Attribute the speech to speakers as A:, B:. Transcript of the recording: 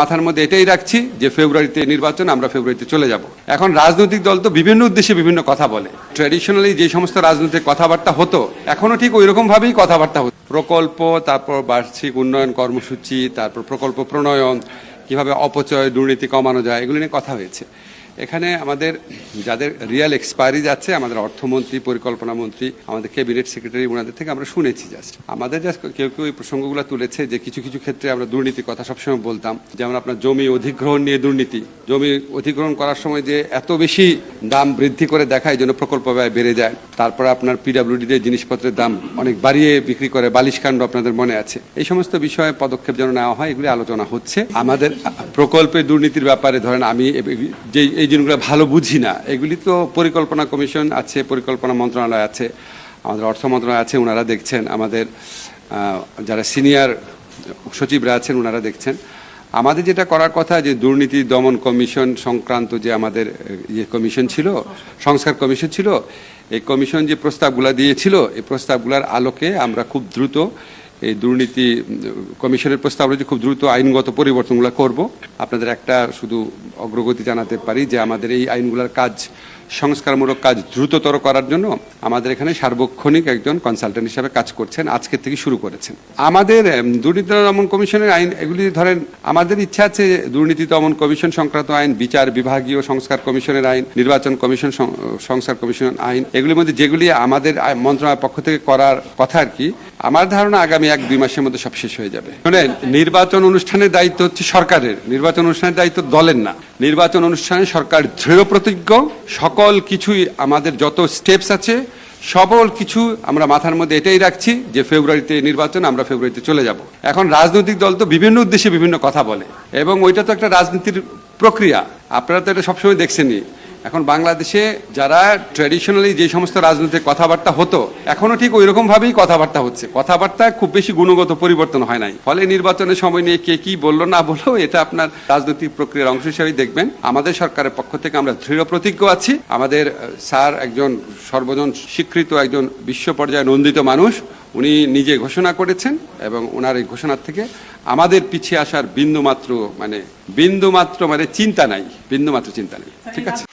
A: মাথার মধ্যে এটাই রাখছি যে ফেব্রুয়ারিতে নির্বাচন, আমরা ফেব্রুয়ারিতে চলে যাব। এখন রাজনৈতিক দল তো বিভিন্ন উদ্দেশ্যে বিভিন্ন কথা বলে। ট্র্যাডিশনালি যে সমস্ত রাজনৈতিক কথাবার্তা হতো, এখনও ঠিক ওই রকম ভাবেই কথাবার্তা হতো। প্রকল্প, তারপর বার্ষিক উন্নয়ন কর্মসূচি, তারপর প্রকল্প প্রণয়ন, কীভাবে অপচয়, দুর্নীতি কমানো যায়, এগুলো নিয়ে কথা হয়েছে। এখানে আমাদের যাদের রিয়েল এক্সপায়ারি যাচ্ছে, আমাদের অর্থমন্ত্রী, পরিকল্পনা মন্ত্রী, আমাদের ক্যাবিনেট সেক্রেটারি ওনাদের থেকে আমরা শুনেছি জাস্ট আমাদের জাস্ট কেউ কেউ এই প্রসঙ্গগুলো তুলেছে যে কিছু কিছু ক্ষেত্রে আমরা দুর্নীতির কথা সবসময় বলতাম। যেমন আপনার জমি অধিগ্রহণ নিয়ে দুর্নীতি। জমি অধিগ্রহণ করার সময় যে এত বেশি দাম বৃদ্ধি করে দেখায় যেন প্রকল্প ব্যয় বেড়ে যায়। তারপরে আপনার পিডাব্লিউডি তে জিনিসপত্রের দাম অনেক বাড়িয়ে বিক্রি করে বালিশকাণ্ড আপনাদের মনে আছে। এই সমস্ত বিষয়ে পদক্ষেপ যেন নেওয়া হয়, এগুলি আলোচনা হচ্ছে। আমাদের প্রকল্পে দুর্নীতির ব্যাপারে ধরেন আমি যে এই জিনিসগুলো ভালো বুঝি না, এগুলি তো পরিকল্পনা কমিশন আছে, পরিকল্পনা মন্ত্রণালয় আছে, আমাদের অর্থ মন্ত্রণালয় আছে ওনারা দেখছেন। আমাদের যারা সিনিয়র সচিবরা আছেন ওনারা দেখছেন। আমাদের যেটা করার কথা যে দুর্নীতি দমন কমিশন সংক্রান্ত যে আমাদের ইয়ে কমিশন ছিল, সংস্কার কমিশন ছিল, এই কমিশন যে প্রস্তাবগুলো দিয়েছিল, এই প্রস্তাবগুলোর আলোকে আমরা খুব দ্রুত এই দুর্নীতি কমিশনের প্রস্তাব অনুযায়ী খুব দ্রুত আইনগত পরিবর্তনগুলো করব। আপনাদের একটা শুধু অগ্রগতি জানাতে পারি যে আমাদের এই আইনগুলোর কাজ সংস্কারমূলক কাজ দ্রুততর করার জন্য আমাদের এখানে সার্বক্ষণিক একজন কনসালটেন্ট হিসাবে কাজ করছেন, আজকে থেকে শুরু করেছেন। আমাদের দুর্নীতি দমন কমিশনের আইন, এগুলি ধরেন, আমাদের ইচ্ছা আছে দুর্নীতি দমন কমিশন সংক্রান্ত আইন, বিচার বিভাগীয় সংস্কার কমিশনের আইন, নির্বাচন কমিশন সংস্কার কমিশন আইন, এগুলির মধ্যে যেগুলি আমাদের মন্ত্রণালয়ের পক্ষ থেকে করার কথা আর কি, আমার ধারণা আগামী এক, দুই মাসের মধ্যে সব শেষ হয়ে যাবে। শোনেন নির্বাচন অনুষ্ঠানের দায়িত্ব হচ্ছে সরকারের, নির্বাচন অনুষ্ঠানের দায়িত্ব দলের না। নির্বাচন অনুষ্ঠানে সরকার দৃঢ় প্রতিজ্ঞ সকল কিছুই আমাদের যত স্টেপস আছে সবল কিছু আমরা মাথার মধ্যে এটাই রাখছি যে ফেব্রুয়ারিতে নির্বাচন, আমরা ফেব্রুয়ারিতে চলে যাব। এখন রাজনৈতিক দল তো বিভিন্ন উদ্দেশ্যে বিভিন্ন কথা বলে এবং ওইটা তো একটা রাজনীতির প্রক্রিয়া। আপনারা তো এটা সবসময় দেখছেনই। এখন বাংলাদেশে যারা ট্র্যাডিশনালি যে সমস্ত রাজনৈতিক কথাবার্তা হতো, এখনও ঠিক ওই রকম ভাবেই কথাবার্তা হচ্ছে। কথাবার্তা খুব বেশি গুণগত পরিবর্তন হয় নাই। ফলে নির্বাচনের সময় নিয়ে কে কি বলল, না বলল, এটা আপনার রাজনৈতিক প্রক্রিয়ার অংশ হিসেবেই দেখবেন। আমাদের সরকারের পক্ষ থেকে আমরা দৃঢ় প্রতিজ্ঞ আছি। আমাদের স্যার একজন সর্বজন স্বীকৃত একজন বিশ্ব পর্যায়ে নন্দিত মানুষ। উনি নিজে ঘোষণা করেছেন এবং ওনার এই ঘোষণার থেকে আমাদের পিছিয়ে আসার বিন্দুমাত্র মানে বিন্দুমাত্র মানে চিন্তা নাই, বিন্দুমাত্র চিন্তা নেই। ঠিক আছে?